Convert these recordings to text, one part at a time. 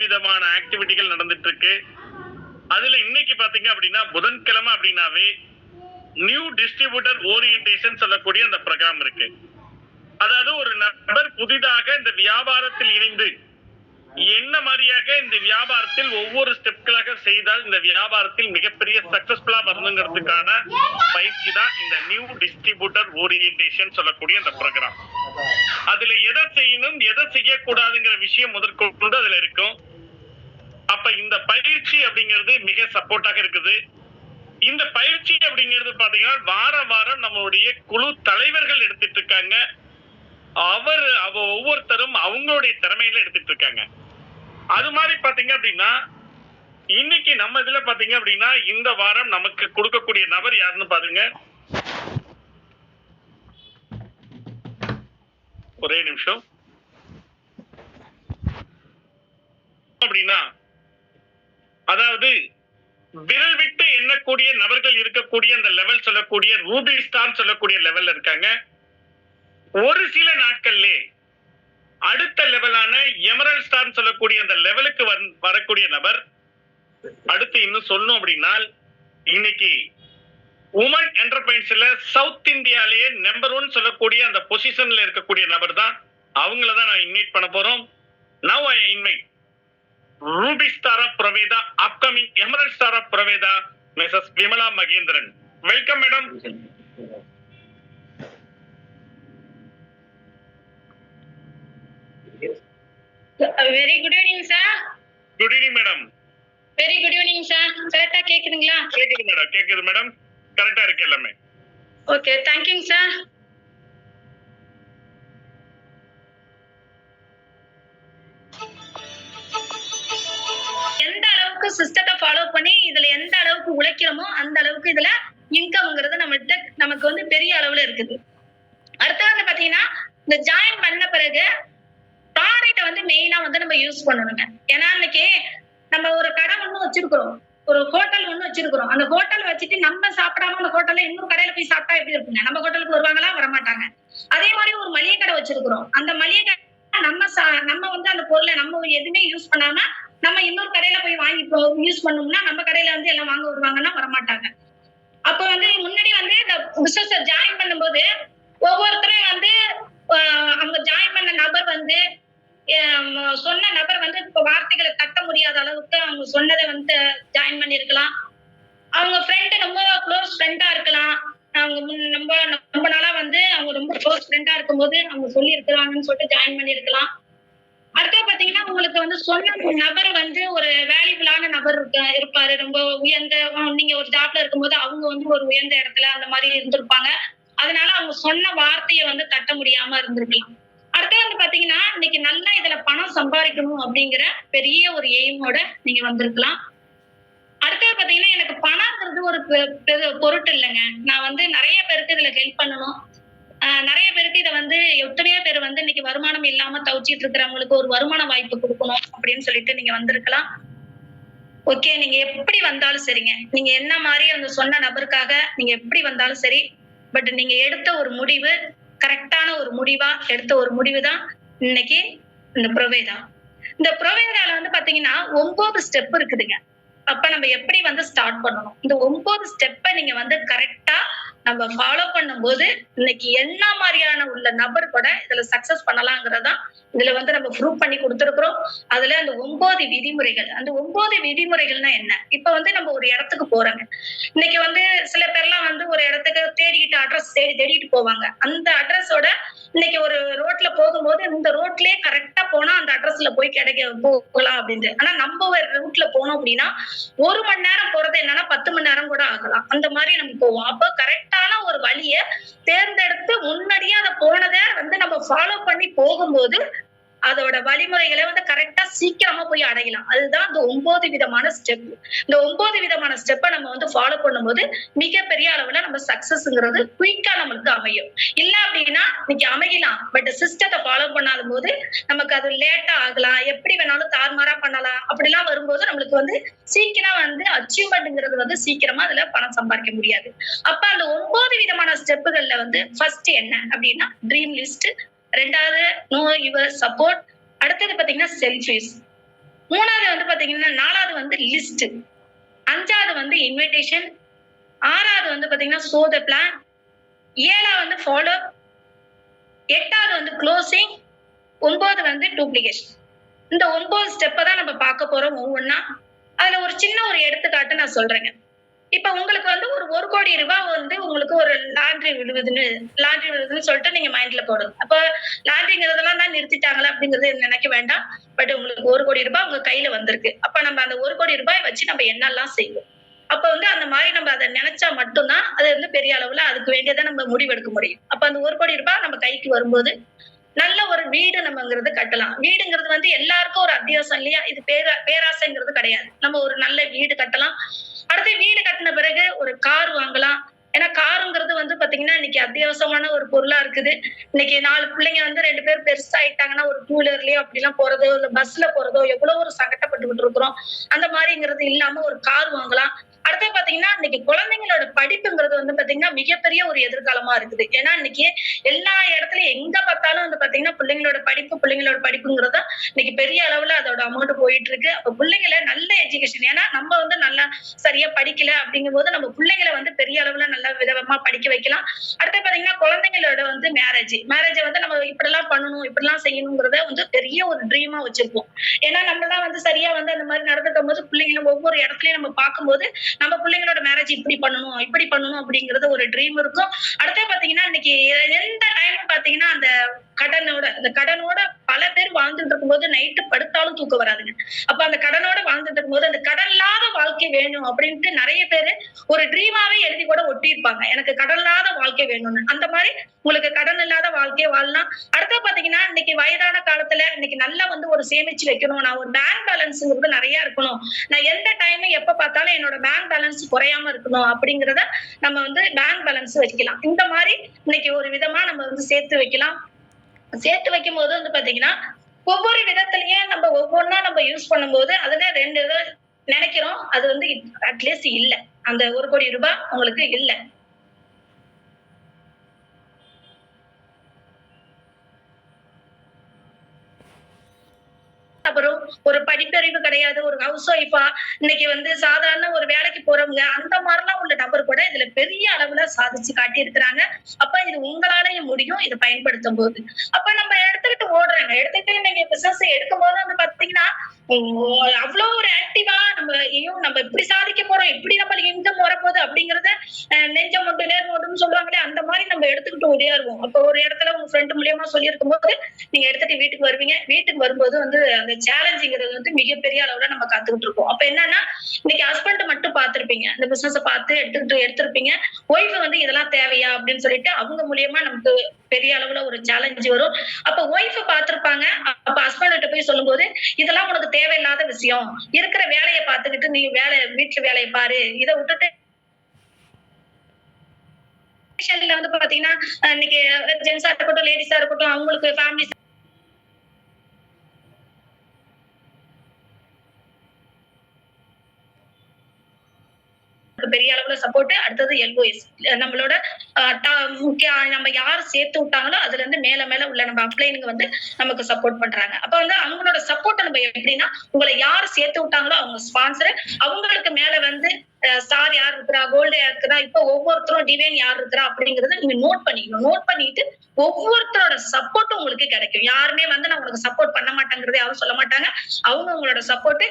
விதமான ஆக்டிவிட்டிகள் நடந்துட்டு இருக்கு அதுல இன்னைக்கு பாத்தீங்க அப்படின்னா புதன்கிழமை அப்படின்னாவே நியூ டிஸ்ட்ரிபியூட்டர் ஓரியன்டேஷன் சொல்லக்கூடிய அந்த ப்ரோக்ராம் இருக்கு. அதாவது ஒரு நபர் புதிதாக இந்த வியாபாரத்தில் இணைந்து என்ன மாதிரியாக இந்த வியாபாரத்தில் ஒவ்வொரு ஸ்டெப்களாக செய்தால் இந்த வியாபாரத்தில் மிகப்பெரிய சக்சஸ்ஃபுல்லா வரணுங்கிறதுக்கான பயிற்சி தான் இந்த நியூ டிஸ்ட்ரிபியூட்டர் ஓரியன்டேஷன் சொல்லக்கூடிய அந்த ப்ரோக்ராம் அதுல எதை செய்யணும் எதை செய்யக்கூடாதுங்கிற விஷயம் முதற்கொண்டு அதுல இருக்கும். அப்ப இந்த பயிற்சி அப்படிங்கிறது மிக சப்போர்ட்டாக இருக்குது. இந்த பயிற்சி அப்படிங்கிறது பாத்தீங்கன்னா வார வாரம் நம்மளுடைய குழு தலைவர்கள் எடுத்துட்டு இருக்காங்க. அவர் அவ ஒவ்வொருத்தரும் அவங்களுடைய திறமையில எடுத்துட்டு இருக்காங்க. அது மாதிரி பாத்தீங்க அப்படின்னா இன்னைக்கு நம்ம இதுல பாத்தீங்க அப்படின்னா இந்த வாரம் நமக்கு கொடுக்கக்கூடிய நபர் யாருன்னு பாருங்க. ஒரே நிமிஷம். அப்படின்னா அதாவது விரல் விட்டு எண்ணக்கூடிய நபர்கள் இருக்கக்கூடிய அந்த லெவல் சொல்லக்கூடிய ரூபி ஸ்டார் சொல்லக்கூடிய லெவல்ல இருக்காங்க. ஒரு சில நாட்கள்லே அடுத்த லெவலான எமரல் ஸ்டார் சொல்லக்கூடிய அந்த லெவலுக்கு வந்- வரக்கூடிய நபர் அடுத்து இன்னும் சொல்லணும் அப்படின்னா இன்னைக்கு உமன் என்டர்பிரைன்ஸ்ல சவுத் இந்தியாலேயே நம்பர் ஒன் சொல்லக்கூடிய அந்த பொசிஷன்ல இருக்கக்கூடிய நபர் தான். அவங்கள தான் நான் இன்வைட் பண்ண போறோம். Now I invite ruby star of Praveda upcoming emerald star of Praveda Mrs Vimala Mahendran. Welcome madam very good evening sir good evening madam very good evening sir கரெக்டா கேக்குதுங்களா? கேக்குது மேடம் கேக்குது மேடம் கரெக்டா இருக்கு எல்லாமே. Okay தேங்க்யூங்க sir சிஸ்டத்தை follow பண்ணி இதுல எந்த அளவுக்கு உழைக்கிறோமோ அந்த அளவுக்கு இதுல இன்கம்ங்கிறது நம்மகிட்ட நமக்கு வந்து பெரிய அளவுல இருக்குது. அடுத்து வந்து பாத்தீங்கன்னா இந்த ஜாயின் பண்ண பிறகு ப்ராடக்ட் வந்து மெயினா வந்து நம்ம யூஸ் பண்ணணுங்க. ஏன்னா இன்னைக்கு நம்ம ஒரு கடை ஒண்ணு வச்சிருக்கிறோம். ஒரு ஹோட்டல் ஒண்ணு வச்சிருக்கிறோம். அந்த ஹோட்டல் வச்சுட்டு நம்ம சாப்பிடாம அந்த ஹோட்டல்ல இன்னொரு கடையில போய் சாப்பிட்டா எப்படி இருக்குங்க? நம்ம ஹோட்டலுக்கு வருவாங்களா? வரமாட்டாங்க. அதே மாதிரி ஒரு மளிகை கடை வச்சிருக்கிறோம். அந்த மளிகை கடை நம்ம சா- நம்ம வந்து அந்த பொருளை நம்ம எதுவுமே யூஸ் பண்ணாம நம்ம இன்னொரு கடையில போய் வாங்கி யூஸ் பண்ணோம்னா நம்ம கடையில வந்து எல்லாம் வாங்க வருவாங்கன்னா வரமாட்டாங்க. அப்ப வந்து முன்னாடி வந்து இந்த பிசினஸ் ஜாயின் பண்ணும்போது ஒவ்வொருத்தரும் வந்து அவங்க ஜாயின் பண்ண நபர் வந்து சொன்ன நபர் வந்து இப்ப வார்த்தைகளை தட்ட முடியாத அளவுக்கு அவங்க சொன்னதை வந்து ஜாயின் பண்ணிருக்கலாம். அவங்க ஃப்ரெண்டு ரொம்ப க்ளோஸ் ஃப்ரெண்டா இருக்கலாம். அவங்க ரொம்ப ரொம்ப நாளா வந்து அவங்க ரொம்ப க்ளோஸ் ஃப்ரெண்டா இருக்கும்போது அவங்க சொல்லி இருக்கிறாங்கன்னு சொல்லிட்டு ஜாயின் பண்ணிருக்கலாம். அடுத்து பாத்தீங்கன்னா உங்களுக்கு வந்து சொன்ன நபர் வந்து ஒரு வேல்யூபிளான நபர் இருப்பாரு. ரொம்ப உயர்ந்த நீங்க ஒரு ஜாப்ல இருக்கும்போது அவங்க வந்து ஒரு உயர்ந்த இடத்துல அந்த மாதிரி இருந்திருப்பாங்க. அதனால அவங்க சொன்ன வார்த்தையை வந்து தட்ட முடியாம இருந்திருக்கலாம். அடுத்து வந்து பாத்தீங்கன்னா இன்னைக்கு நல்லா இதுல பணம் சம்பாதிக்கணும் அப்படிங்கிற பெரிய ஒரு எய்மோட நீங்க வந்திருக்கலாம். அடுத்தது பாத்தீங்கன்னா எனக்கு பணம்ங்கிறது ஒரு பெரு- பொருட்டு இல்லைங்க. நான் வந்து நிறைய பேருக்கு இதுல ஹெல்ப் பண்ணணும். நிறைய பேருக்கு இதை வந்து எத்தனையோ பேர் வந்து இன்னைக்கு வருமானம் இல்லாம தவிச்சிட்டு இருக்கிறவங்களுக்கு ஒரு வருமான வாய்ப்பு கொடுக்கணும் அப்படின்னு சொல்லிட்டு நீங்க வந்திருக்கலாம். ஓகே நீங்க எப்படி வந்தாலும் சரிங்க. நீங்க என்ன மாதிரி அந்த சொன்ன நபருக்காக நீங்க எப்படி வந்தாலும் சரி பட் நீங்க எடுத்த ஒரு முடிவு கரெக்டான ஒரு முடிவா எடுத்த ஒரு முடிவு தான் இன்னைக்கு இந்த ப்ரொவேதா. இந்த ப்ரொவேதால வந்து பாத்தீங்கன்னா ஒன்பது ஸ்டெப் இருக்குதுங்க. அப்ப நம்ம எப்படி வந்து ஸ்டார்ட் பண்ணணும்? இந்த ஒன்பது ஸ்டெப்பை நீங்க வந்து கரெக்டா நம்ம ஃபாலோ பண்ணும்போது இன்னைக்கு என்ன மாதிரியான உள்ள நபர் கூட இதுல சக்சஸ் பண்ணலாங்கிறதா இதுல வந்து நம்ம ப்ரூவ் பண்ணி கொடுத்துருக்குறோம். அதுல அந்த ஒன்பது விதிமுறைகள் அந்த ஒன்பது விதிமுறைகள்னா என்ன? இப்ப வந்து நம்ம ஒரு இடத்துக்கு போறோங்க. இன்னைக்கு வந்து சில பேர்லாம் வந்து ஒரு இடத்துக்கு தேடிக்கிட்டு அட்ரஸ் தேடி தேடிட்டு போவாங்க. அந்த அட்ரஸோட இன்னைக்கு ஒரு ரோட்ல போகும்போது இந்த ரோட்லயே கரெக்டா போனா அந்த அட்ரஸ்ல போய் கிடைக்க போகலாம் அப்படின்ட்டு. ஆனா நம்ம ஒரு ரூட்ல போனோம் அப்படின்னா ஒரு மணி நேரம் போறது என்னன்னா பத்து மணி நேரம் கூட ஆகலாம். அந்த மாதிரி நம்ம போவோம். அப்போ கரெக்டான ஒரு வழிய தேர்ந்தெடுத்து முன்னாடியே அதை போனதை வந்து நம்ம ஃபாலோ பண்ணி போகும்போது அதோட வழிமுறைகளை வந்து கரெக்டா சீக்கிரமா போய் அடையலாம். அதுதான் இந்த ஒன்பது விதமான ஸ்டெப் இந்த ஒன்பது விதமான ஸ்டெப்பை நம்ம வந்து ஃபாலோ பண்ணும்போது மிகப்பெரிய அளவுல நம்ம சக்சஸ்ங்கிறது குயிக்கா நம்மளுக்கு அமையும். இல்ல அப்படின்னா இன்னைக்கு அமையலாம். பட் சிஸ்டத்தை ஃபாலோ பண்ணாத போது நமக்கு அது லேட்டா ஆகலாம். எப்படி வேணாலும் தார்மாரா பண்ணலாம். அப்படிலாம் வரும்போது நம்மளுக்கு வந்து சீக்கிரம் வந்து அச்சீவ்மெண்ட்ங்கிறது வந்து சீக்கிரமா அதுல பணம் சம்பாதிக்க முடியாது. அப்ப அந்த ஒன்பது விதமான ஸ்டெப்புகள்ல வந்து ஃபர்ஸ்ட் என்ன அப்படின்னா ட்ரீம் லிஸ்ட் ரெண்டாவது நோ யுவர் சப்போர்ட் அடுத்தது பாத்தீங்கன்னா செல்ஃபிஸ் மூணாவது வந்து பாத்தீங்கன்னா நாலாவது வந்து லிஸ்ட் அஞ்சாவது வந்து இன்விடேஷன் ஆறாவது வந்து பாத்தீங்கன்னா சோ த பிளான் ஏழாவது வந்து ஃபாலோ எட்டாவது வந்து க்ளோசிங் ஒன்பது வந்து டூப்ளிகேஷன் இந்த ஒன்பது ஸ்டெப்பை தான் நம்ம பார்க்க போறோம் ஒவ்வொன்றா அதுல ஒரு சின்ன ஒரு எடுத்துக்காட்டு நான் சொல்றேங்க. இப்ப உங்களுக்கு வந்து ஒரு ஒரு கோடி ரூபாய் வந்து உங்களுக்கு ஒரு லாண்ட்ரி விழுவுதுன்னு லாண்ட்ரி விழுவுதுன்னு சொல்லிட்டு நீங்க மைண்ட்ல போடுங்க அப்ப லாண்ட்ரிங்கிறதெல்லாம் தான் நிறுத்திட்டாங்களா அப்படிங்கறது நினைக்க வேண்டாம். பட் உங்களுக்கு ஒரு கோடி ரூபாய் உங்க கையில வந்திருக்கு. அப்ப நம்ம அந்த ஒரு கோடி ரூபாய் வச்சு நம்ம என்னெல்லாம் செய்வோம்? அப்ப வந்து அந்த மாதிரி நம்ம அதை நினைச்சா மட்டும்தான் அது வந்து பெரிய அளவுல அதுக்கு வேண்டியதை நம்ம முடிவெடுக்க முடியும். அப்ப அந்த ஒரு கோடி ரூபாய் நம்ம கைக்கு வரும்போது நல்ல ஒரு வீடு நம்மங்கிறது கட்டலாம். வீடுங்கிறது வந்து எல்லாருக்கும் ஒரு அத்தியாவசியம் இல்லையா? இது பேரா பேராசைங்கிறது கிடையாது. நம்ம ஒரு நல்ல வீடு கட்டலாம். அடுத்து வீடு கட்டின பிறகு ஒரு கார் வாங்கலாம். ஏன்னா காருங்கிறது வந்து பாத்தீங்கன்னா இன்னைக்கு அத்தியாவசியமான ஒரு பொருளா இருக்குது. இன்னைக்கு நாலு பிள்ளைங்க வந்து ரெண்டு பேர் பெருசாயிட்டாங்கன்னா ஒரு டூ வீலர்லயோ அப்படிலாம் போறதோ இல்ல பஸ்ல போறதோ எவ்வளவு ஒரு சங்கட்டப்பட்டுக்கிட்டு இருக்கிறோம். அந்த மாதிரிங்கிறது இல்லாம ஒரு கார் வாங்கலாம். அடுத்து பாத்தீங்கன்னா இன்னைக்கு குழந்தைங்களோட படிப்புங்கிறது வந்து பாத்தீங்கன்னா மிகப்பெரிய ஒரு எதிர்காலமா இருக்குது. ஏன்னா இன்னைக்கு எல்லா இடத்துலயும் எங்க பார்த்தாலும் வந்து பாத்தீங்கன்னா பிள்ளைங்களோட படிப்பு பிள்ளைங்களோட படிப்புங்கிறது தான் இன்னைக்கு பெரிய அளவுல அதோட அமௌண்ட் போயிட்டு இருக்கு அப்ப பிள்ளைங்களை நல்ல எஜுகேஷன் ஏன்னா நம்ம வந்து நல்லா சரியா படிக்கல அப்படிங்கும் போது நம்ம பிள்ளைங்களை வந்து பெரிய அளவுல நல்ல விதமா படிக்க வைக்கலாம். அடுத்து பாத்தீங்கன்னா குழந்தைங்களோட வந்து மேரேஜ் மேரேஜை வந்து நம்ம இப்படிலாம் பண்ணணும் இப்படிலாம் செய்யணுங்கிறத வந்து பெரிய ஒரு ட்ரீமா வச்சிருப்போம். ஏன்னா நம்ம தான் வந்து சரியா வந்து அந்த மாதிரி நடந்துக்கும் போது பிள்ளைங்களை ஒவ்வொரு இடத்துலயும் நம்ம பார்க்கும்போது நம்ம பிள்ளைங்களோட மேரேஜ் இப்படி பண்ணணும் இப்படி பண்ணணும் அப்படிங்கறது ஒரு ட்ரீம் இருக்கும். அடுத்து பாத்தீங்கன்னா இன்னைக்கு எந்த டைம் பாத்தீங்கன்னா அந்த கடனோட அந்த கடனோட பல பேர் வாழ்ந்துட்டு இருக்கும்போது நைட்டு படுத்தாலும் தூக்கம் வராதுங்க. அப்ப அந்த கடனோட வாழ்ந்துட்டு இருக்கும்போது அந்த கடன் இல்லாத வாழ்க்கை வேணும் அப்படின்ட்டு நிறைய பேரு ஒரு ட்ரீமாவே எழுதி கூட ஒட்டியிருப்பாங்க. எனக்கு கடன் இல்லாத வாழ்க்கை வேணும்னு. அந்த மாதிரி உங்களுக்கு கடன் இல்லாத வாழ்க்கையை வாழலாம். அடுத்து பாத்தீங்கன்னா இன்னைக்கு வயதான காலத்துல இன்னைக்கு நல்லா வந்து ஒரு சேமிச்சு வைக்கணும். நான் ஒரு பேங்க் பேலன்ஸ்ங்கிறது நிறைய இருக்கணும். நான் எந்த டைம் எப்ப பார்த்தாலும் என்னோட பேங்க் பேலன்ஸ் குறையாம இருக்கணும் அப்படிங்கிறத நம்ம வந்து பேங்க் பேலன்ஸ் வைக்கலாம் இந்த மாதிரி இன்னைக்கு ஒரு விதமா நம்ம வந்து சேர்த்து வைக்கலாம். சேர்த்து வைக்கும் போது வந்து பாத்தீங்கன்னா ஒவ்வொரு விதத்திலயும் நம்ம ஒவ்வொன்னா நம்ம யூஸ் பண்ணும்போது அதுல ரெண்டு இதை நினைக்கிறோம். அது வந்து அட்லீஸ்ட் இல்ல. அந்த ஒரு கோடி ரூபாய் உங்களுக்கு இல்ல. அப்புறம் ஒரு படிப்பறிவு கிடையாது ஒரு ஹவுஸ் ஒய்ஃபா இன்னைக்கு வந்து சாதாரண ஒரு வேலைக்கு போறவங்க அந்த மாதிரிலாம் உள்ள நபர் கூட இதுல பெரிய அளவுல சாதிச்சு காட்டியிருக்கிறாங்க. அப்ப இது உங்களாலையும் முடியும் இதை பயன்படுத்தும் போது. அப்ப நம்ம ஓடுறாங்க. எடுத்துக்கிட்டு நீங்க பிசினஸ் எடுக்கும் போது வந்து பாத்தீங்கன்னா அவ்வளவு ஒரு ஆக்டிவா நம்ம ஐயோ நம்ம இப்படி சாதிக்க போறோம் இப்படி நம்மளுக்கு இன்கம் வரப்போகுது அப்படிங்கறத நெஞ்சம் மட்டும் நேர் மட்டும் சொல்லுவாங்களே அந்த மாதிரி நம்ம எடுத்துக்கிட்டு ஓடியாருவோம் அப்ப ஒரு இடத்துல உங்க ஃப்ரெண்ட் மூலியமா சொல்லியிருக்கும் போது நீங்க எடுத்துட்டு வீட்டுக்கு வருவீங்க. வீட்டுக்கு வரும்போது வந்து அந்த சேலஞ்சுங்கிறது வந்து மிகப்பெரிய அளவுல நம்ம காத்துக்கிட்டு இருக்கோம். அப்ப என்னன்னா இன்னைக்கு ஹஸ்பண்ட் மட்டும் பார்த்திருப்பீங்க. இந்த பிசினஸ் பார்த்து எடுத்துக்கிட்டு எடுத்திருப்பீங்க. ஒய்ஃப் வந்து இதெல்லாம் தேவையா அப்படின்னு சொல்லிட்டு அவங்க மூலியமா நமக்கு பெரிய அளவுல ஒரு சேலஞ்சு வரும். அப்ப ஒய்ஃப் பார்த்திருப்பாங்க. அப்ப ஹஸ்பண்ட் கிட்ட போய் சொல்லும்போது இதெல்லாம் உனக்கு தேவையில்லாத விஷயம். இருக்கிற வேலையை பார்த்துக்கிட்டு நீ வேலை வீட்டுல வேலையை பாரு. இதை விட்டுட்டு வந்து பாத்தீங்கன்னா இன்னைக்கு ஜென்ஸா இருக்கட்டும் லேடிஸா இருக்கட்டும் அவங்களுக்கு ஃபேமிலி பெரிய அளவுல சப்போர்ட் அடுத்தது எல்ஓஎஸ் நம்மளோட முக்கிய நம்ம யார் சேர்த்து விட்டாங்களோ அதுல இருந்து மேல மேல உள்ள நம்ம அப்ளைனுங்க வந்து நமக்கு சப்போர்ட் பண்றாங்க. அப்ப வந்து அவங்களோட சப்போர்ட் நம்ம எப்படின்னா உங்களை யார் சேர்த்து விட்டாங்களோ அவங்க ஸ்பான்சர் அவங்களுக்கு மேல வந்து ஸ்டார் யார் இருக்கிறா? கோல்டு யார் இருக்கிறா? இப்ப ஒவ்வொருத்தரும் டிவைன் யார் இருக்கிறா அப்படிங்கறத நீங்க நோட் பண்ணிக்கணும். நோட் பண்ணிட்டு ஒவ்வொருத்தரோட சப்போர்ட்டும் உங்களுக்கு கிடைக்கும். யாருமே வந்து நான் உங்களுக்கு சப்போர்ட் பண்ண மாட்டேங்கிறத யாரும் சொல்ல மாட்டாங்க. அவங்க உங்களோட சப்போர்ட்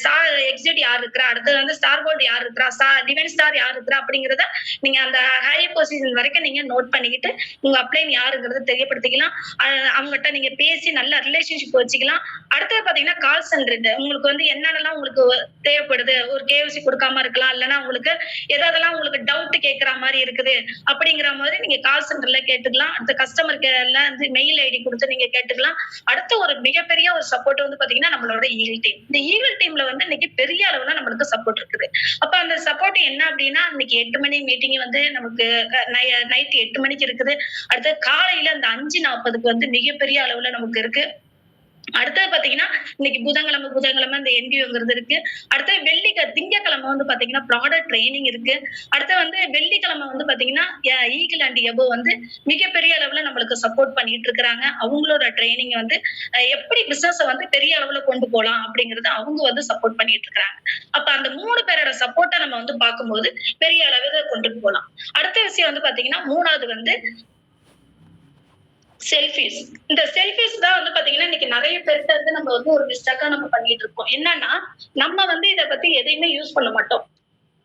ஸ்டார் எக்ஸிட் யார் இருக்கிறா? அடுத்தது வந்து ஸ்டார் கோல்டு யார் இருக்கிறா? ஸ்டார் டிவைன் ஸ்டார் யார் இருக்கிறா அப்படிங்கறத நீங்க அந்த ஹை பொசிஷன் வரைக்கும் நீங்க நோட் பண்ணிக்கிட்டு உங்க அப்ளைன் யாருங்கிறத தெரியப்படுத்திக்கலாம். அவங்ககிட்ட நீங்க பேசி நல்ல ரிலேஷன்ஷிப் வச்சுக்கலாம். அடுத்தது பாத்தீங்கன்னா கால் சென்டர் உங்களுக்கு வந்து என்னென்னலாம் உங்களுக்கு தேவைப்படுது? ஒரு கேவிசி கொடுக்காம இருக்கலாம். இல்லைன்னா உங்களுக்கு எதெல்லாம் உங்களுக்கு டவுட் கேட்கற மாதிரி இருக்குது. அப்படிங்கிற மாதிரி நீங்க கால் சென்டர்ல கேட்டுக்கலாம். அடுத்த கஸ்டமர் கேர்ல வந்து மெயில் ஐடி கொடுத்து நீங்க கேட்டுக்கலாம். அடுத்து ஒரு மிகப்பெரிய ஒரு சப்போர்ட் வந்து பாத்தீங்கன்னா நம்மளோட ஈகிள் டீம் இந்த ஈகிள் டீம்ல வந்து இன்னைக்கு பெரிய அளவுல நம்மளுக்கு சப்போர்ட் இருக்குது. அப்ப அந்த சப்போர்ட் என்ன அப்படின்னா இன்னைக்கு எட்டு மணி மீட்டிங் வந்து நமக்கு நைட் எட்டு மணிக்கு இருக்குது. அடுத்து காலையில அந்த அஞ்சு நாற்பதுக்கு வந்து மிகப்பெரிய அளவுல நமக்கு இருக்கு. அடுத்தது பாத்தீங்கன்னா இன்னைக்கு புதன்கிழமை புதன்கிழமை இந்த என்டிஓங்கிறது இருக்கு. அடுத்து வெள்ளி திங்கக்கிழமை வந்து பாத்தீங்கன்னா ப்ராடக்ட் ட்ரைனிங் இருக்கு. அடுத்து வந்து வெள்ளிக்கிழமை வந்து பாத்தீங்கன்னா ஈகிள் அண்ட் எபோ வந்து மிகப்பெரிய அளவுல நம்மளுக்கு சப்போர்ட் பண்ணிட்டு இருக்கிறாங்க. அவங்களோட ட்ரைனிங் வந்து அஹ், எப்படி பிசினஸ் வந்து பெரிய அளவுல கொண்டு போகலாம் அப்படிங்கறத அவங்க வந்து சப்போர்ட் பண்ணிட்டு இருக்காங்க அப்ப அந்த மூணு பேரோட சப்போர்ட்டை நம்ம வந்து பார்க்கும்போது பெரிய அளவுல கொண்டு போகலாம் அடுத்த விஷயம் வந்து பாத்தீங்கன்னா மூணாவது வந்து செல்ஃபிஸ் இந்த செல்ஃபிஸ் தான் வந்து பாத்தீங்கன்னா இன்னைக்கு நிறைய பேர்கிட்ட வந்து நம்ம வந்து ஒரு மிஸ்டேக்கா நம்ம பண்ணிட்டு இருக்கோம். என்னன்னா நம்ம வந்து இத பத்தி எதையுமே யூஸ் பண்ண மாட்டோம்.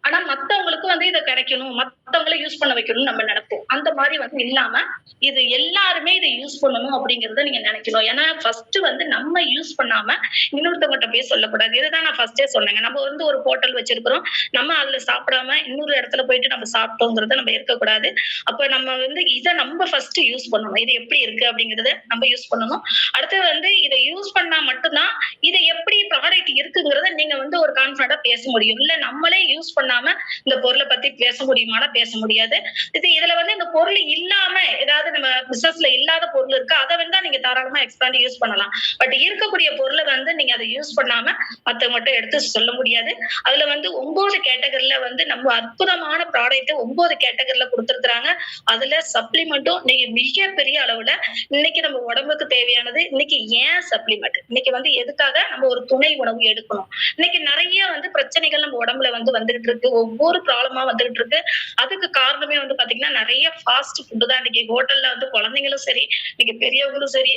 ஆனா மத்தவங்களுக்கு வந்து இதை கிடைக்கணும் மத்தவங்களை யூஸ் பண்ண வைக்கணும்னு நம்ம நினைப்போம். அந்த மாதிரி வந்து இல்லாம இது எல்லாருமே இதை யூஸ் பண்ணணும் அப்படிங்கறத நீங்க நினைக்கணும். ஏன்னா ஃபர்ஸ்ட் வந்து நம்ம யூஸ் பண்ணாம இன்னொருத்தவங்ககிட்ட போய் சொல்லக்கூடாது. இதுதான் நான் ஃபர்ஸ்டே சொன்னேங்க. நம்ம வந்து ஒரு ஹோட்டல் வச்சிருக்கிறோம். நம்ம அதுல சாப்பிடாம இன்னொரு இடத்துல போயிட்டு நம்ம சாப்பிட்டோங்கிறத நம்ம இருக்கக்கூடாது அப்ப நம்ம வந்து இதை நம்ம ஃபர்ஸ்ட் யூஸ் பண்ணணும். இது எப்படி இருக்கு அப்படிங்கறத நம்ம யூஸ் பண்ணணும். அடுத்தது வந்து இதை யூஸ் பண்ணா மட்டும்தான் இதை எப்படி ப்ராடக்ட் இருக்குங்கிறத நீங்க வந்து ஒரு கான்பிடண்டா பேச முடியும். இல்ல நம்மளே யூஸ் பண்ண பண்ணாம இந்த பொருளை பத்தி பேச முடியுமானா பேச முடியாது. இது இதுல வந்து இந்த பொருள் இல்லாம ஏதாவது நம்ம பிசினஸ்ல இல்லாத பொருள் இருக்கு அதை வந்து நீங்க தாராளமா எக்ஸ்பேண்ட் யூஸ் பண்ணலாம். பட் இருக்கக்கூடிய பொருளை வந்து நீங்க அதை யூஸ் பண்ணாம மத்த மட்டும் எடுத்து சொல்ல முடியாது. அதுல வந்து ஒன்பது கேட்டகரியில வந்து நம்ம அற்புதமான ப்ராடக்ட் ஒன்பது கேட்டகரியில கொடுத்துருக்குறாங்க. அதுல சப்ளிமெண்ட்டும் நீங்க மிகப்பெரிய அளவுல இன்னைக்கு நம்ம உடம்புக்கு தேவையானது இன்னைக்கு ஏன் சப்ளிமெண்ட் இன்னைக்கு வந்து எதுக்காக நம்ம ஒரு துணை உணவு எடுக்கணும்? இன்னைக்கு நிறைய வந்து பிரச்சனைகள் நம்ம உடம்புல வந்து வந்துகிட்டு இருக்கு. ஒவ்வொரு ப்ராப்ளமா வந்துகிட்டு இருக்கு அதுக்கு காரணமே வந்து பாத்தீங்கன்னா நிறைய ஃபாஸ்ட் ஃபுட்டு தான். இன்னைக்கு ஹோட்டல்ல வந்து குழந்தைங்களும் சரி இன்னைக்கு பெரியவங்களும் சரி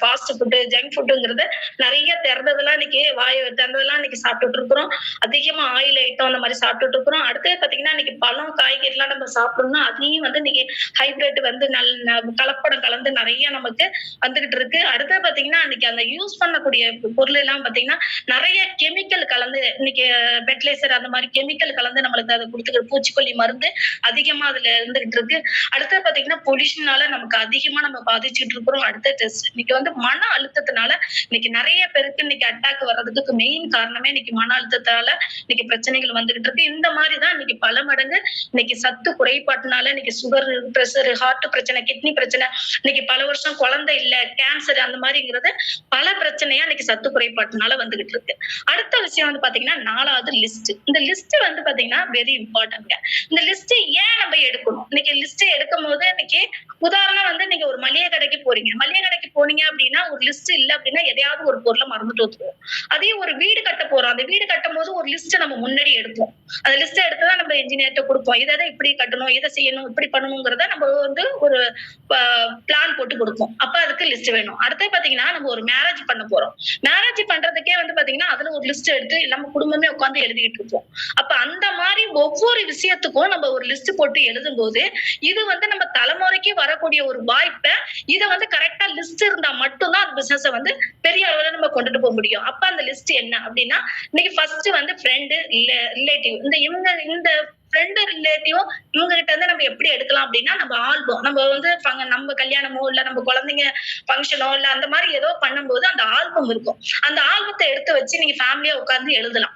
ஃபாஸ்ட் ஃபுட்டு ஜங்க் ஃபுட்டுங்கிறது நிறைய திறந்ததெல்லாம் இன்னைக்கு வாய திறந்ததெல்லாம் இன்னைக்கு சாப்பிட்டுட்டு இருக்கிறோம். அதிகமா ஆயில் ஐட்டம் அந்த மாதிரி சாப்பிட்டுட்டு இருக்கிறோம். அடுத்தது பாத்தீங்கன்னா இன்னைக்கு பழம் காய்கறி எல்லாம் நம்ம சாப்பிடணும்னா அதையும் வந்து இன்னைக்கு ஹைபிரிட் வந்து நல்ல கலப்படம் கலந்து நிறைய நமக்கு வந்துகிட்டு இருக்கு. அடுத்து பாத்தீங்கன்னா இன்னைக்கு அந்த யூஸ் பண்ணக்கூடிய பொருள் எல்லாம் பாத்தீங்கன்னா நிறைய கெமிக்கல் கலந்து இன்னைக்கு ஃபெர்டிலைசர் அந்த மாதிரி கெமிக்கல் கெமிக்கல் கலந்து நம்மளுக்கு அதை கொடுத்துக்கிற பூச்சிக்கொல்லி மருந்து அதிகமா அதுல இருந்துகிட்டு இருக்கு அடுத்தது பாத்தீங்கன்னா பொல்யூஷனால நமக்கு அதிகமா நம்ம பாதிச்சுட்டு இருக்கிறோம். அடுத்த டெஸ்ட் இன்னைக்கு வந்து மன அழுத்தத்தினால இன்னைக்கு நிறைய பேருக்கு இன்னைக்கு அட்டாக் வர்றதுக்கு மெயின் காரணமே இன்னைக்கு மன அழுத்தத்தால இன்னைக்கு பிரச்சனைகள் வந்துகிட்டு இருக்கு இந்த மாதிரிதான் இன்னைக்கு பல மடங்கு இன்னைக்கு சத்து குறைபாட்டினால இன்னைக்கு சுகர் பிரஷர் ஹார்ட் பிரச்சனை கிட்னி பிரச்சனை இன்னைக்கு பல வருஷம் குழந்தை இல்ல கேன்சர் அந்த மாதிரிங்கிறது பல பிரச்சனையா இன்னைக்கு சத்து குறைபாட்டினால வந்துகிட்டு இருக்கு அடுத்த விஷயம் வந்து பாத்தீங்கன்னா நாலாவது லிஸ்ட் இந்த லிஸ்ட் வந்து பாத்தீங்கன்னா வெரி இம்பார்ட்டன்ட் இந்த லிஸ்ட் ஏன் நம்ம எடுக்கணும்? இன்னைக்கு லிஸ்ட் எடுக்கும் போது இன்னைக்கு உதாரணம் வந்து நீங்க ஒரு மளிகை கடைக்கு போறீங்க. மளிகை கடைக்கு போனீங்க அப்படின்னா ஒரு லிஸ்ட் இல்ல அப்படின்னா எதையாவது ஒரு பொருளை மறந்துட்டு வந்துருவோம். அதே ஒரு வீடு கட்ட போறோம். அந்த வீடு கட்டும் போது ஒரு லிஸ்ட் நம்ம முன்னாடி எடுப்போம். அந்த லிஸ்ட் எடுத்துதான் நம்ம இன்ஜினியர்ட்ட கொடுப்போம். இதை இதை இப்படி கட்டணும் இதை செய்யணும் இப்படி பண்ணணுங்கிறத நம்ம வந்து ஒரு பிளான் போட்டு கொடுப்போம். அப்ப அதுக்கு லிஸ்ட் வேணும். அடுத்து பாத்தீங்கன்னா நம்ம ஒரு மேரேஜ் பண்ண போறோம். மேரேஜ் பண்றதுக்கே வந்து பாத்தீங்கன்னா அதுல ஒரு லிஸ்ட் எடுத்து நம்ம குடும்பமே உட்காந்து எழுதிட்டு இருப்போம். அப்ப அந்த மாதிரி ஒவ்வொரு விஷயத்துக்கும் நம்ம ஒரு லிஸ்ட் போட்டு எழுதும் போது இது வந்து நம்ம தலைமுறைக்கு வரக்கூடிய ஒரு வாய்ப்பை இதை வந்து கரெக்டா லிஸ்ட் இருந்தா மட்டும்தான் அந்த பிசினஸ் வந்து பெரிய அளவுல நம்ம கொண்டுட்டு போக முடியும். அப்ப அந்த லிஸ்ட் என்ன? அப்படின்னா இன்னைக்கு ஃபர்ஸ்ட் வந்து ஃப்ரெண்டு ரிலேட்டிவ் இந்த இவங்க இந்த ஃப்ரெண்டு ரிலேட்டிவ் இவங்க கிட்ட இருந்து நம்ம எப்படி எடுக்கலாம் அப்படின்னா நம்ம ஆல்பம். நம்ம வந்து நம்ம கல்யாணமோ இல்ல நம்ம குழந்தைங்க ஃபங்க்ஷனோ இல்ல அந்த மாதிரி ஏதோ பண்ணும்போது அந்த ஆல்பம் இருக்கும். அந்த ஆல்பத்தை எடுத்து வச்சு நீங்க ஃபேமிலியா உட்காந்து எழுதலாம்.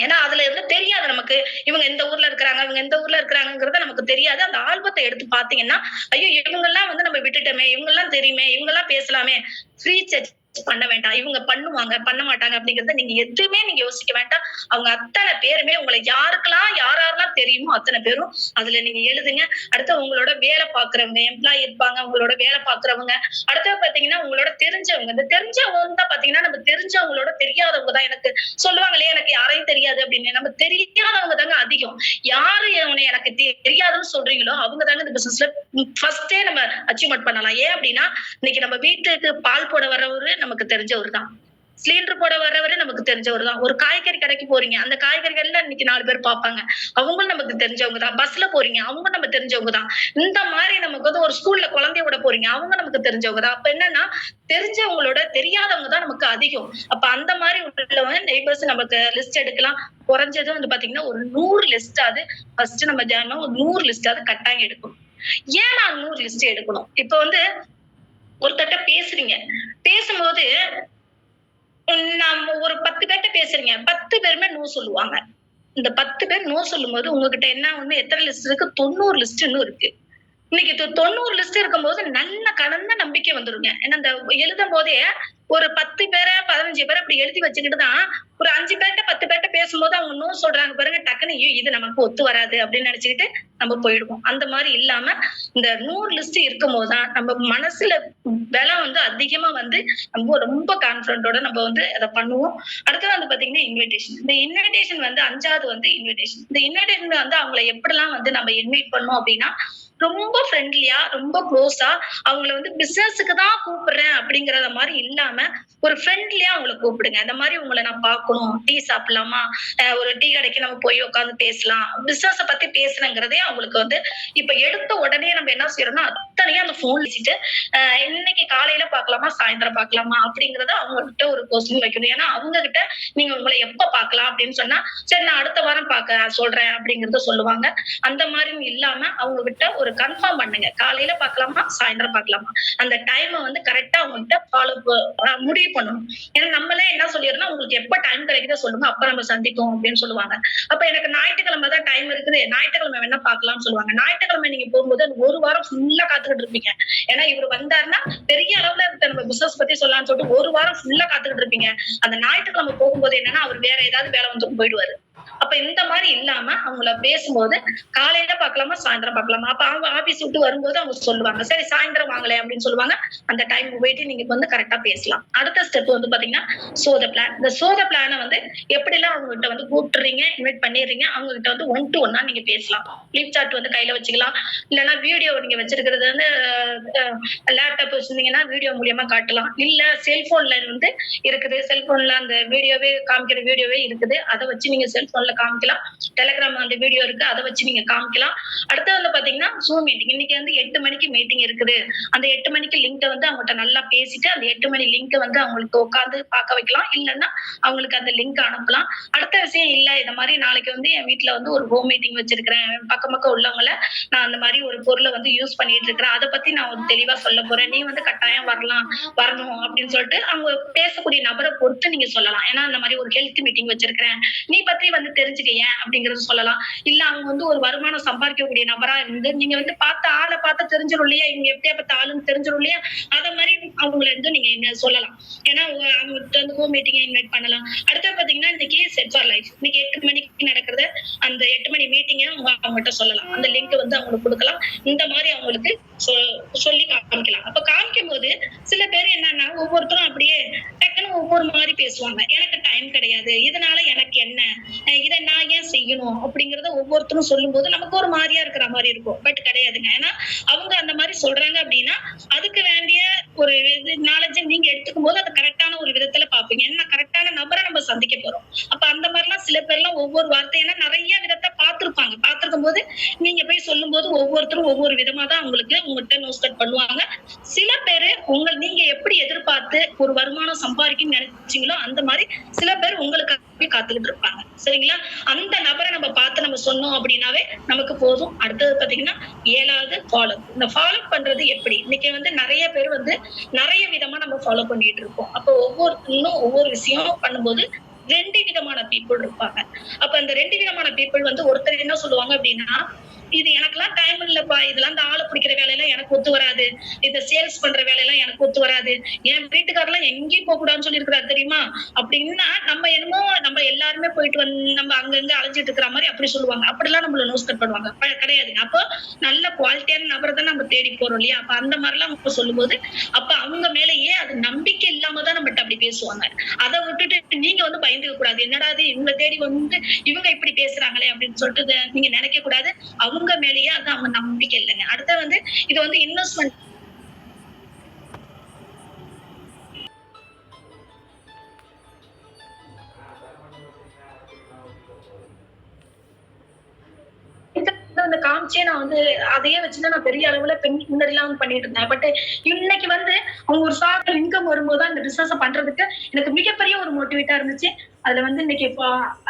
ஏன்னா அதுல இருந்து தெரியாது நமக்கு. இவங்க எந்த ஊர்ல இருக்கிறாங்க இவங்க எந்த ஊர்ல இருக்கிறாங்கிறத நமக்கு தெரியாது. அந்த ஆல்பத்தை எடுத்து பாத்தீங்கன்னா ஐயோ இவங்க எல்லாம் வந்து நம்ம விட்டுட்டோமே இவங்க எல்லாம் தெரியுமே இவங்க எல்லாம் பேசலாமே. ஃப்ரீ சர்ச் பண்ண வேண்டாம். இவங்க பண்ணுவாங்க பண்ண மாட்டாங்க அப்படிங்கறத நீங்க எதுவுமே நீங்க யோசிக்க வேண்டாம். அவங்க அத்தனை பேருமே உங்களை யாருக்கெல்லாம் யாரெல்லாம் தெரியுமோ அத்தனை பேரும் அதுல நீங்க எழுதுங்க. அடுத்து உங்களோட வேலை பாக்குறவங்க எம்ப்ளாயி இருப்பாங்க உங்களோட வேலை பாக்குறவங்க அடுத்து பாத்தீங்கன்னா உங்களோட தெரிஞ்சவங்க. இந்த தெரிஞ்சவங்க தான் பாத்தீங்கன்னா நம்ம தெரிஞ்சவங்களோட தெரியாதவங்க தான் எனக்கு சொல்லுவாங்களே எனக்கு யாரையும் தெரியாது அப்படின்னு. நம்ம தெரியாதவங்க தாங்க அதிகம். யாரு உன்னை எனக்கு தெரியாதுன்னு சொல்றீங்களோ அவங்க தாங்க இந்த பிசினஸ்ல ஃபர்ஸ்டே நம்ம அச்சீவ்மெண்ட் பண்ணலாம். ஏன் அப்படின்னா இன்னைக்கு நம்ம வீட்டுக்கு பால் போட வர்றவரு நமக்கு தெரிஞ்சவர் தான். சிலிண்டர் போட வர்றவரு நமக்கு தெரிஞ்சவர் தான். ஒரு காய்கறி கடைக்கு போறீங்க அந்த காய்கறிகள்ல இன்னைக்கு நாலு பேர் பார்ப்பாங்க. அவங்களும் நமக்கு தெரிஞ்சவங்க தான். பஸ்ல போறீங்க அவங்க நம்ம தெரிஞ்சவங்க தான். இந்த மாதிரி நமக்கு வந்து ஒரு ஸ்கூல்ல குழந்தைய விட போறீங்க அவங்க நமக்கு தெரிஞ்சவங்க தான். அப்ப என்னன்னா தெரிஞ்சவங்களோட தெரியாதவங்க தான் நமக்கு அதிகம். அப்ப அந்த மாதிரி உள்ளவங்க நெய்பர்ஸ் நமக்கு லிஸ்ட் எடுக்கலாம். குறைஞ்சது வந்து பாத்தீங்கன்னா ஒரு நூறு லிஸ்ட் அது ஃபர்ஸ்ட் நம்ம ஜாயின் ஒரு நூறு லிஸ்ட் அது கட்டாயம் எடுக்கணும். ஏன் நான் நூறு லிஸ்ட் எடுக்கணும்? இப்ப வந்து ஒருத்தட்ட பேசுறீங்க. பேசும்போது உம் நம்ம ஒரு பத்து பேர்ட்ட பேசுறீங்க. பத்து பேருமே நோ சொல்லுவாங்க. இந்த பத்து பேர் நோ சொல்லும்போது உங்ககிட்ட என்ன ஒண்ணு எத்தனை லிஸ்ட் இருக்கு? தொண்ணூறு லிஸ்ட் இன்னும் இருக்கு. இன்னைக்கு தொண்ணூறு லிஸ்ட் இருக்கும்போது நல்ல கலந்த நம்பிக்கை வந்துருங்க. ஏன்னா இந்த எழுதும் போதே ஒரு பத்து பேரை பதினஞ்சு பேரை அப்படி எழுதி வச்சுக்கிட்டு தான் ஒரு அஞ்சு பேர்ட்ட பத்து பேர்ட்ட பேசும்போது அவங்க நோ சொல்றாங்க பாருங்க டக்குன்னு ஐயோ இது நமக்கு ஒத்து வராது அப்படின்னு நினைச்சுக்கிட்டு நம்ம போயிடுவோம். அந்த மாதிரி இல்லாம இந்த நூறு லிஸ்ட் இருக்கும் போதுதான் நம்ம மனசுல பலம் வந்து அதிகமா வந்து நம்ம ரொம்ப கான்பிடண்டோட நம்ம வந்து அதை பண்ணுவோம். அடுத்தது வந்து பாத்தீங்கன்னா இன்விடேஷன் இந்த இன்விடேஷன் வந்து அஞ்சாவது வந்து இன்விடேஷன் இந்த இன்விடேஷன் வந்து அவங்களை எப்படிலாம் வந்து நம்ம இன்வைட் பண்ணோம் அப்படின்னா ரொம்ப ஃப்ரெண்ட்லியா ரொம்ப க்ளோஸா அவங்கள வந்து பிசினஸுக்கு தான் கூப்பிடுறேன் அப்படிங்கறத மாதிரி இல்லாம ஒரு ஃப்ரெண்ட்லியா அவங்கள கூப்பிடுங்க. அந்த மாதிரி உங்களை நான் பார்க்கணும். டீ சாப்பிடலாமா? ஒரு டீ கடைக்கு நம்ம போய் உட்காந்து பேசலாம். பிசினஸ பத்தி பேசணுங்கிறதே அவங்களுக்கு வந்து இப்ப எடுத்த உடனே நம்ம என்ன செய்யறோம்னா அத்தனையும் அந்த போன் வச்சுட்டு இன்னைக்கு காலையில பாக்கலாமா சாயந்தரம் பாக்கலாமா அப்படிங்கறத அவங்க கிட்ட ஒரு கொஸ்டின் வைக்கணும். ஏன்னா அவங்க கிட்ட நீங்க உங்களை எப்ப பாக்கலாம் அப்படின்னு சொன்னா சரி நான் அடுத்த வாரம் பார்க்க சொல்றேன் அப்படிங்கறத சொல்லுவாங்க. அந்த மாதிரி இல்லாம அவங்க கிட்ட ஒரு கன்ஃபார்ம் பண்ணுங்க. காலையில பாக்கலாமா சாயந்தரம் பாக்கலாமா அந்த டைமை வந்து கரெக்டா அவங்க கிட்ட ஃபாலோ முடிவு பண்ணணும். ஏன்னா நம்மளே என்ன சொல்லிடுறோம்னா உங்களுக்கு எப்ப டைம் கிடைக்குதோ சொல்லுங்க. அப்ப நம்ம சந்திக்கும் அப்படின்னு சொல்லுவாங்க. அப்ப எனக்கு ஞாயிற்றுக்கிழமை தான் டைம் இருக்குது. ஞாயிற்றுக்கிழமை வேணா பார்க்கலாம்னு சொல்லுவாங்க. ஞாயிற்றுக்கிழமை நீங்க போகும்போது ஒரு வாரம் ஃபுல்லா காத்துக்கிட்டு இருப்பீங்க. ஏன்னா இவர் வந்தாருன்னா பெரிய அளவுல இருக்க நம்ம பிசினஸ் பத்தி சொல்லலாம்னு சொல்லிட்டு ஒரு வாரம் ஃபுல்லா காத்துக்கிட்டு இருப்பீங்க. அந்த ஞாயிற்றுக்கிழமை போகும்போது என்னன்னா அவர் வேற ஏதாவது வேலை வந்து போயிடுவாரு. அப்ப இந்த மாதிரி இல்லாம அவங்கள பேசும்போது காலையில பார்க்கலாமா சாயந்தரம் பார்க்கலாமா அப்ப அவங்க ஆபீஸ் விட்டு வரும்போது அவங்க சொல்லுவாங்க சரி சாயந்தரம் வாங்கலை அப்படின்னு சொல்லுவாங்க. அந்த டைம் போயிட்டு நீங்க வந்து கரெக்டா பேசலாம். அடுத்த ஸ்டெப் வந்து பாத்தீங்கன்னா சோத பிளான் இந்த சோத பிளானை வந்து எப்படி எல்லாம் அவங்க கிட்ட வந்து கூப்பிட்டுறீங்க இன்வைட் பண்ணிடுறீங்க அவங்க கிட்ட வந்து ஒன் டு ஒன்னா நீங்க பேசலாம். ஃபிளிப் சார்ட் வந்து கையில வச்சுக்கலாம். இல்லைன்னா வீடியோ நீங்க வச்சிருக்கிறது வந்து லேப்டாப் வச்சிருந்தீங்கன்னா வீடியோ மூலியமா காட்டலாம். இல்ல செல்போன்ல வந்து இருக்குது. செல்போன்ல அந்த வீடியோவே காமிக்கிற வீடியோவே இருக்குது. அதை வச்சு நீங்க செல்போன்ல காமிக்கலாம். டெலிகிராம் அந்த வீடியோ இருக்கு அதை வச்சு நீங்க காமிக்கலாம். அடுத்து வந்து பாத்தீங்கன்னா ஜூம் மீட்டிங் இன்னைக்கு வந்து எட்டு மணிக்கு மீட்டிங் இருக்குது. அந்த எட்டு மணிக்கு லிங்கை வந்து அவங்ககிட்ட நல்லா பேசிட்டு அந்த எட்டு மணி லிங்கை வந்து அவங்களுக்கு உட்காந்து பார்க்க வைக்கலாம். இல்லைன்னா அவங்களுக்கு அந்த லிங்க் அனுப்பலாம். அடுத்த விஷயம் இல்ல இந்த மாதிரி நாளைக்கு வந்து என் வீட்ல வந்து ஒரு ஹோம் மீட்டிங் வச்சிருக்கிறேன். பக்கம் பக்கம் உள்ளவங்கள நான் அந்த மாதிரி ஒரு பொருளை வந்து யூஸ் பண்ணிட்டு இருக்கிறேன் அதை பத்தி நான் ஒரு தெளிவா சொல்ல போறேன். நீ வந்து கட்டாயம் வரலாம் வரணும் அப்படின்னு சொல்லிட்டு அவங்க பேசக்கூடிய நபரை பொறுத்து நீங்க சொல்லலாம். ஏன்னா அந்த மாதிரி ஒரு ஹெல்த் மீட்டிங் வச்சிருக்கிறேன். நீ பத்தி வந்து தெரிஞ்சுக்க ஏன் அப்படிங்கறது சொல்லலாம். இல்ல அவங்க வந்து ஒரு வருமானம் சம்பாதிக்கக்கூடிய நபரா இருந்து நீங்க வந்து பார்த்த ஆளை பார்த்து தெரிஞ்சிடும் இல்லையா? இவங்க எப்படியாப்பட்ட ஆளுன்னு தெரிஞ்சிடும் இல்லையா? அத மாதிரி அவங்கள இருந்து நீங்க என்ன சொல்லலாம். ஏன்னா அவங்க வந்து ஹோம் மீட்டிங்கை இன்வைட் பண்ணலாம். அடுத்து பாத்தீங்கன்னா இன்னைக்கு செட் ஃபார் லைஃப் இன்னைக்கு எட்டு மணிக்கு நடக்கிறத அந்த எட்டு மணி மீட்டிங்க அவங்ககிட்ட சொல்லலாம். அந்த லிங்க் வந்து அவங்களுக்கு கொடுக்கலாம். இந்த மாதிரி அவங்களுக்கு சொ- சொல்லி காமிக்கலாம். அப்ப காமிக்கும் போது சில பேர் என்னன்னா ஒவ்வொருத்தரும் அப்படியே டக்குன்னு ஒவ்வொரு மாதிரி பேசுவாங்க. எனக்கு டைம் கிடையாது. இதனால எனக்கு என்ன? இதை நான் ஏன் செய்யணும் அப்படிங்கறத ஒவ்வொருத்தரும் சொல்லும்போது நமக்கு ஒரு மாதிரியா இருக்கிற மாதிரி இருக்கும். பட் கிடையாதுங்க. ஏன்னா அவங்க அந்த மாதிரி சொல்றாங்க அப்படின்னா அதுக்கு வேண்டிய ஒரு நாலேஜை நீங்க எடுத்துக்கும் போது அது கரெக்டான ஒரு விதத்துல பாப்பீங்க ஏன்னா கரெக்டான நபரை நம்ம சந்திக்க போறோம். அப்ப அந்த மாதிரிலாம் சில பேர்லாம் ஒவ்வொரு வார்த்தை ஏன்னா நிறைய விதத்தை பார்த்துருப்பாங்க. பார்த்துருக்கும் போது நீங்க போய் சொல்லும் போது ஒவ்வொருத்தரும் ஒவ்வொரு விதமா தான் உங்களுக்கு உங்கள்கிட்ட நோஸ் கட் பண்ணுவாங்க. சில பேரு உங்க நீங்க எப்படி எதிர்பார்த்து ஒரு வருமானம் சம்பாதிக்கணும்னு நினைச்சீங்களோ அந்த மாதிரி சில பேர் உங்களுக்கு காத்துக்கிட்டு இருப்பாங்க. சரிங்களா? அந்த நபரை நம்ம பார்த்து நம்ம சொன்னோம் அப்படின்னாவே நமக்கு போதும். அடுத்தது பாத்தீங்கன்னா ஏழாவது ஃபாலோ இந்த ஃபாலோ பண்றது எப்படி? இன்னைக்கு வந்து நிறைய பேர் வந்து நிறைய விதமா நம்ம ஃபாலோ பண்ணிட்டு இருக்கோம். அப்போ ஒவ்வொரு இன்னும் ஒவ்வொரு விஷயம் பண்ணும்போது ரெண்டு விதமான பீப்புள் இருப்பாங்க. அப்ப அந்த ரெண்டு விதமான பீப்புள் வந்து ஒருத்தர் என்ன சொல்லுவாங்க அப்படின்னா இது எனக்கெல்லாம் டைம் இல்லப்பா. இதெல்லாம் இந்த ஆளு பிடிக்கிற வேலையெல்லாம் எனக்கு ஒத்து வராது. இந்த சேல்ஸ் பண்ற வேலையெல்லாம் எனக்கு ஒத்து வராது. என் வீட்டுக்காரெல்லாம் எங்கேயும் போக கூடாதுன்னு சொல்லியிருக்கிறாரு தெரியுமா? அப்படின்னா நம்ம என்னமோ நம்ம எல்லாருமே போயிட்டு வந்து நம்ம அங்கங்க அலைஞ்சிட்டு இருக்கிற மாதிரி அப்படி சொல்லுவாங்க. அப்படிலாம் நம்மள நோஸ் கட் பண்ணுவாங்க. ப- கிடையாதுங்க அப்போ நல்ல குவாலிட்டியான நபரை தான் நம்ம தேடி போறோம் இல்லையா? அப்ப அந்த மாதிரிலாம் அவங்க சொல்லும்போது அப்ப அவங்க மேலேயே அது நம்பிக்கை இல்லாம தான் நம்மகிட்ட அப்படி பேசுவாங்க? அதை விட்டுட்டு நீங்க வந்து பயந்துக்க கூடாது. என்னடா இது இவங்க தேடி வந்து இவங்க இப்படி பேசுறாங்களே அப்படின்னு சொல்லிட்டு நீங்க நினைக்க கூடாது. அவங்க மேலேயே அது அவங்க நம்பிக்கை இல்லைங்க. அடுத்த வந்து இது வந்து இன்வெஸ்ட்மெண்ட் அந்த காமிச்சே நான் வந்து அதையே வச்சுதான் நான் பெரிய அளவுல பெண் முன்னாடி எல்லாம் வந்து பண்ணிட்டு இருந்தேன். பட் இன்னைக்கு வந்து அவங்க ஒரு சார் இன்கம் வரும்போது அந்த பிசினஸ் பண்றதுக்கு எனக்கு மிகப்பெரிய ஒரு மோட்டிவேட்டா இருந்துச்சு. அதுல வந்து இன்னைக்கு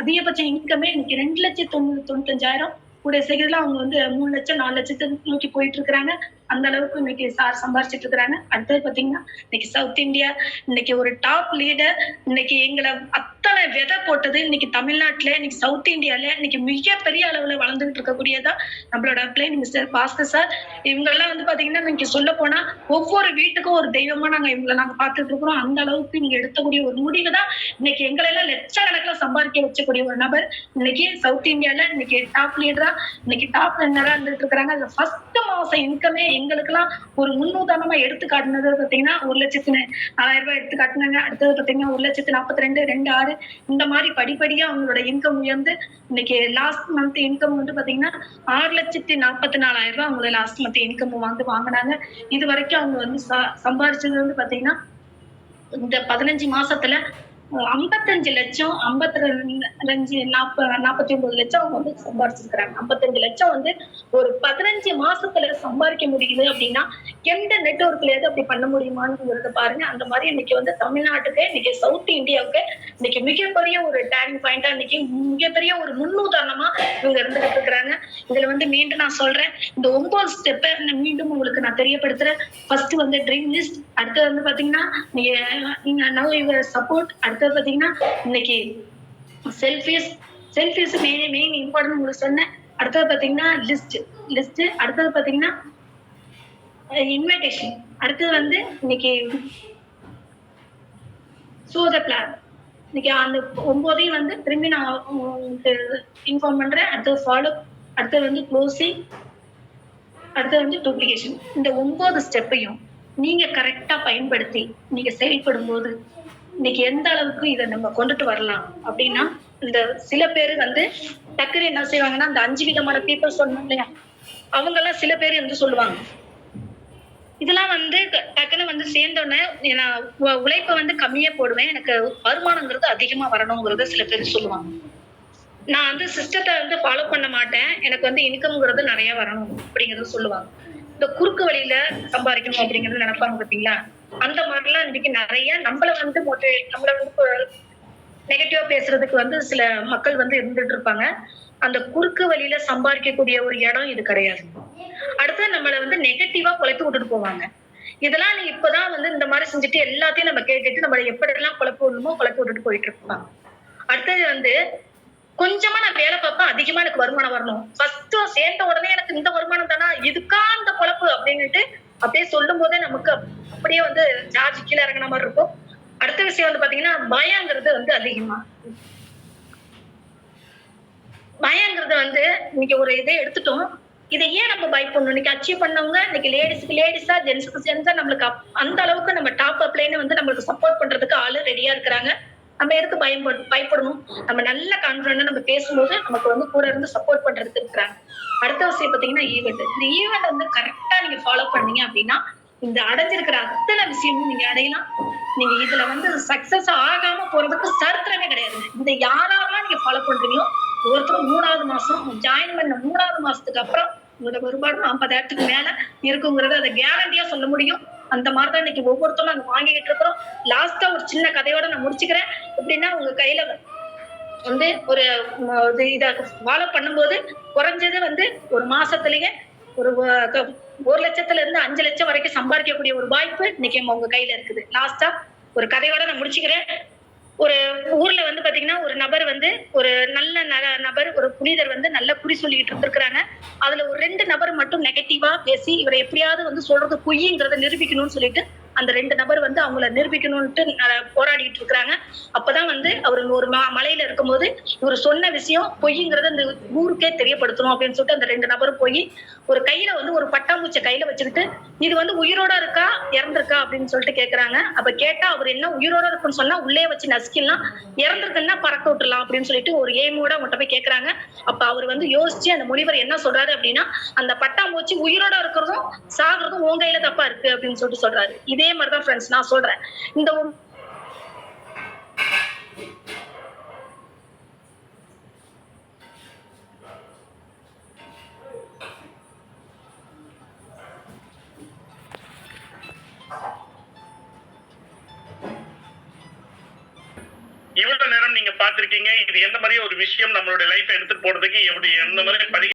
அதிகபட்ச இன்கமே இன்னைக்கு ரெண்டு லட்சத்தி தொண்ணூத்தி தொண்ணூத்தஞ்சாயிரம். கூடிய சீக்கிரத்துல அவங்க வந்து மூணு லட்சம் நாலு லட்சத்தை நோக்கி போயிட்டு இருக்கிறாங்க. அந்த அளவுக்கு இன்னைக்கு சார் சம்பாரிச்சிட்டு இருக்கிறாங்க. அடுத்தது பாத்தீங்கன்னா இன்னைக்கு சவுத் இந்தியா இன்னைக்கு ஒரு டாப் லீடர் இன்னைக்கு எங்களை அத்தனை விதை போட்டது இன்னைக்கு தமிழ்நாட்டுல இன்னைக்கு சவுத் இந்தியால இன்னைக்கு மிகப்பெரிய அளவுல வளர்ந்துகிட்டு இருக்கக்கூடியதா நம்மளோட பிளேன் மிஸ்டர் பாஸ்கர் சார். இவங்க எல்லாம் வந்து பாத்தீங்கன்னா இன்னைக்கு சொல்ல போனா ஒவ்வொரு வீட்டுக்கும் ஒரு தெய்வமா நாங்க இவங்களை நாங்க பார்த்துட்டு இருக்கிறோம். அந்த அளவுக்கு நீங்க எடுத்தக்கூடிய ஒரு முடிவு தான் இன்னைக்கு எங்களை எல்லாம் லட்சக்கணக்கில் சம்பாதிக்க வச்சக்கூடிய ஒரு நபர். இன்னைக்கு சவுத் இந்தியால இன்னைக்கு டாப் லீடரா இன்னைக்கு டாப் ரன்னரா இருந்துட்டு இருக்கிறாங்க. அதுல ஃபர்ஸ்ட் மாசம் இன்கமே எங்களுக்கெல்லாம் ஒரு முன்னுதாரணமா எடுத்து காட்டினது பாத்தீங்கன்னா ஒரு லட்சத்து நாலாயிரம் ரூபாய் எடுத்து காட்டினாங்க. அடுத்தது பாத்தீங்கன்னா ஒரு லட்சத்து நாற்பத்தி ரெண்டு ரெண்டு ஆறு இந்த மாதிரி படிப்படியா அவங்களோட இன்கம் உயர்ந்து இன்னைக்கு லாஸ்ட் மந்த் இன்கம் வந்து பாத்தீங்கன்னா ஆறு லட்சத்தி நாற்பத்தி நாலாயிரம் ரூபாய் அவங்களோட லாஸ்ட் மந்த் இன்கம் வந்து வாங்கினாங்க. இது வரைக்கும் அவங்க வந்து ச- சம்பாரிச்சது வந்து பாத்தீங்கன்னா இந்த பதினஞ்சு மாசத்துல ஐம்பத்தஞ்சு லட்சம் ஐம்பத்தி ரெண்டு நாற்ப நாற்பத்தி ஒன்பது லட்சம் அவங்க வந்து சம்பாரிச்சிருக்கிறாங்க. ஐம்பத்தஞ்சு லட்சம் வந்து ஒரு பதினஞ்சு மாசத்துல சம்பாதிக்க முடியுது அப்படின்னா எந்த நெட்ஒர்க்லயாவது அப்படி பண்ண முடியுமான்னு பாருங்க. அந்த மாதிரி இன்னைக்கு வந்து தமிழ்நாட்டுக்கு இன்னைக்கு சவுத் இந்தியாவுக்கு இன்னைக்கு மிகப்பெரிய ஒரு டேர்னிங் பாயிண்டா இன்னைக்கு மிகப்பெரிய ஒரு முன்னுதாரணமா இவங்க இருந்துகிட்டு இருக்கிறாங்க. இதுல வந்து மீண்டும் நான் சொல்றேன். இந்த ஒன்பது ஸ்டெப்பை மீண்டும் உங்களுக்கு நான் தெரியப்படுத்துறேன். ஃபர்ஸ்ட் வந்து ட்ரீம் லிஸ்ட் அடுத்தது வந்து பாத்தீங்கன்னா நீங்க நீங்க நவ் யுவர் சப்போர்ட் அடுத்தது பாத்தீங்கன்னா இன்னைக்கு selfish selfish main main important உங்களுக்கு சொன்னேன். அடுத்தது பாத்தீங்கன்னா லிஸ்ட் லிஸ்ட் அடுத்தது பாத்தீங்கன்னா இன்விடேஷன் அடுத்தது வந்து இன்னைக்கு சூத த பிளான் இன்னைக்கு அந்த ஒன்பதையும் வந்து திரும்பி நான் உங்களுக்கு இன்ஃபார்ம் பண்றேன். அடுத்தது ஃபாலோ அடுத்தது வந்து க்ளோசிங் அடுத்தது வந்து டூப்ளிகேஷன் இந்த ஒன்பது ஸ்டெப்பையும் நீங்க கரெக்டா பயன்படுத்தி நீங்க செயல்படும் போது இன்னைக்கு எந்த அளவுக்கு இதை நம்ம கொண்டுட்டு வரலாம் அப்படின்னா இந்த சில பேர் வந்து டக்குனு என்ன செய்வாங்கன்னா இந்த அஞ்சு விதமான பீப்புள் சொன்னோம் இல்லையா? அவங்க எல்லாம் சில பேர் வந்து சொல்லுவாங்க. இதெல்லாம் வந்து டக்குன்னு வந்து சேர்ந்தோடனே நான் உழைப்பை வந்து கம்மியா போடுவேன். எனக்கு வருமானங்கிறது அதிகமா வரணுங்கிறத சில பேர் சொல்லுவாங்க. நான் வந்து சிஸ்டத்தை வந்து ஃபாலோ பண்ண மாட்டேன். எனக்கு வந்து இன்கம்ங்கிறது நிறைய வரணும் அப்படிங்கறத சொல்லுவாங்க. இந்த குறுக்கு வழியில சம்பாதிக்கணும் அப்படிங்கறது நினைப்பாங்க பாத்தீங்களா? அந்த மாதிரிலாம் இன்னைக்கு நிறைய நம்மள வந்து மோட்டிவேட் நம்மள வந்து நெகட்டிவா பேசுறதுக்கு வந்து சில மக்கள் வந்து இருந்துட்டு இருப்பாங்க. அந்த குறுக்கு வழியில சம்பாதிக்கக்கூடிய ஒரு இடம் இது கிடையாது. அடுத்து நம்மள வந்து நெகட்டிவா குழப்பி விட்டுட்டு போவாங்க. இதெல்லாம் நீ இப்பதான் வந்து இந்த மாதிரி செஞ்சுட்டு எல்லாத்தையும் நம்ம கேட்டுட்டு நம்மள எப்படியெல்லாம் குழப்பி விடணுமோ குழப்பி விட்டுட்டு போயிட்டு இருப்பாங்க அடுத்தது வந்து கொஞ்சமா நான் வேலை பார்ப்பேன் அதிகமா எனக்கு வருமானம் வரணும். ஃபர்ஸ்ட் சேர்ந்த உடனே எனக்கு இந்த வருமானம் தானா? இதுக்கா அந்த குழப்பு அப்படின்னுட்டு அப்படியே சொல்லும் போதே நமக்கு அப்படியே வந்து சார்ஜ் கீழே இறங்கின மாதிரி இருக்கும். அடுத்த விஷயம் வந்து பாத்தீங்கன்னா பயங்கிறது வந்து அதிகமா. பயங்கிறது வந்து இன்னைக்கு ஒரு இதை எடுத்துட்டோம். இதை ஏன் நம்ம பயப்படணும்? இன்னைக்கு அச்சீவ் பண்ணவங்க இன்னைக்கு லேடிஸ்க்கு லேடிஸா ஜென்ஸுக்கு ஜென்ஸா நம்மளுக்கு அந்த அளவுக்கு நம்ம டாப் அப்ளைன்னு வந்து நம்மளுக்கு சப்போர்ட் பண்றதுக்கு ஆளு ரெடியா இருக்கிறாங்க. நம்ம எதுக்கு பயம் பயப்படணும்? நம்ம நல்ல கான்பிடண்டா நம்ம பேசும்போது நமக்கு வந்து கூட இருந்து சப்போர்ட் பண்றதுக்கு இருக்கிறாங்க. அடுத்த விஷயம் பாத்தீங்கன்னா ஈவெண்ட் இந்த ஈவெண்ட் வந்து கரெக்டா நீங்க ஃபாலோ பண்ணீங்க அப்படின்னா இந்த அடைஞ்சிருக்கிற அத்தனை விஷயமும் நீங்க அடையலாம். நீங்க இதுல வந்து சக்சஸ் ஆகாம போறதுக்கு சரித்திரமே கிடையாது. இந்த யாரெல்லாம் நீங்க ஃபாலோ பண்றீங்களோ ஒருத்தரும் மூணாவது மாசம் ஜாயின் பண்ண மூணாவது மாசத்துக்கு அப்புறம் உங்களோட வருமானம் ஐம்பதாயிரத்துக்கு மேல இருக்குங்கிறத அதை கேரண்டியா சொல்ல முடியும். அந்த மாதிரிதான் இன்னைக்கு ஒவ்வொருத்தரும் நாங்க வாங்கிக்கிட்டு இருக்கிறோம். லாஸ்டா ஒரு சின்ன கதையோட நான் முடிச்சுக்கிறேன். எப்படின்னா உங்க கையில வந்து ஒரு இது இத ஃபாலோ பண்ணும்போது குறைஞ்சது வந்து ஒரு மாசத்துலயே ஒரு ஒரு லட்சத்துல இருந்து அஞ்சு லட்சம் வரைக்கும் சம்பாதிக்கக்கூடிய ஒரு வாய்ப்பு இன்னைக்கு உங்க கையில இருக்குது. லாஸ்டா ஒரு கதையோட நான் முடிச்சுக்கிறேன். ஒரு ஊர்ல வந்து பாத்தீங்கன்னா ஒரு நபர் வந்து ஒரு நல்ல ந- நபர் ஒரு புனிதர் வந்து நல்ல குறி சொல்லிட்டு இருந்திருக்கிறாங்க. அதுல ஒரு ரெண்டு நபர் மட்டும் நெகட்டிவா பேசி இவரை எப்படியாவது வந்து சொல்றது பொய்ங்கிறத நிரூபிக்கணும்னு சொல்லிட்டு அந்த ரெண்டு நபர் வந்து அவங்கள நிரூபிக்கணும்ட்டு போராடிட்டு இருக்கிறாங்க. அப்பதான் வந்து அவர் ஒரு மலையில இருக்கும்போது இவர் சொன்ன விஷயம் பொய்ங்கிறத அந்த ஊருக்கே தெரியப்படுத்தணும் அப்படின்னு சொல்லிட்டு அந்த ரெண்டு நபரும் போய் ஒரு கையில வந்து ஒரு பட்டாம்பூச்சை கையில வச்சுக்கிட்டு இது வந்து உயிரோட இருக்கா? இறந்திருக்கா? அப்படின்னு சொல்லிட்டு கேக்குறாங்க. அப்ப கேட்டா அவர் என்ன உயிரோட இருக்குன்னு சொன்னா உள்ளே வச்சு நசுக்கலாம் இறந்திருக்குன்னா பறக்க விட்டுலாம் அப்படின்னு சொல்லிட்டு ஒரு எய்மோட அவங்கள்ட்ட போய் கேக்குறாங்க. அப்ப அவர் வந்து யோசிச்சு அந்த முனிவர் என்ன சொல்றாரு அப்படின்னா அந்த பட்டாம்பூச்சி உயிரோட இருக்கிறதும் சாகுறதும் உன் கையில தப்பா இருக்கு அப்படின்னு சொல்லிட்டு சொல்றாரு. இது மாதிரிதான் ஃப்ரெண்ட்ஸ் நான் சொல்றேன். இந்த ஒரு இவ்வளவு நேரம் நீங்க பார்த்திருக்கீங்க. இது எந்த மாதிரி ஒரு விஷயம் நம்மளுடைய லைஃப் எடுத்துட்டு போறதுக்கு எப்படி எந்த மாதிரி பரி